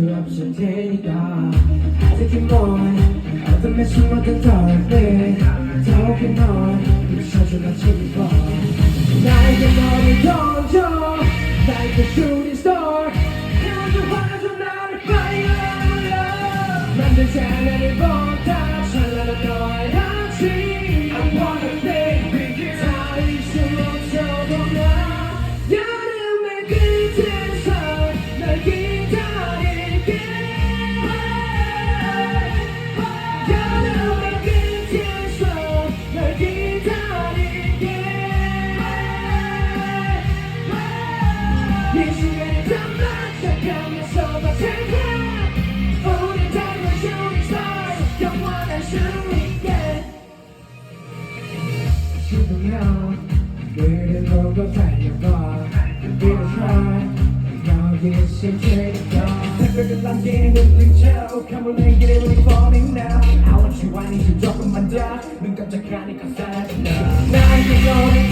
수 없을 테니까. 아직은 넌 어떤 매수 어떤 덜때 더욱이 넌 부서져가 싶어 나에게 너를 던져. 나에게 shooting star. 그저 화나줘 나를 fire 만들자 나를 보다 찬란한 너의 아침 I 싶으면 그를 보고 달려봐 Give it a try 여기 있을 테니까 새벽을 남기는 눈빛으로 가물는 길에 우리 falling now I want you I need you 조금만 더눈 깜짝하니까 사라진다 나에게 너를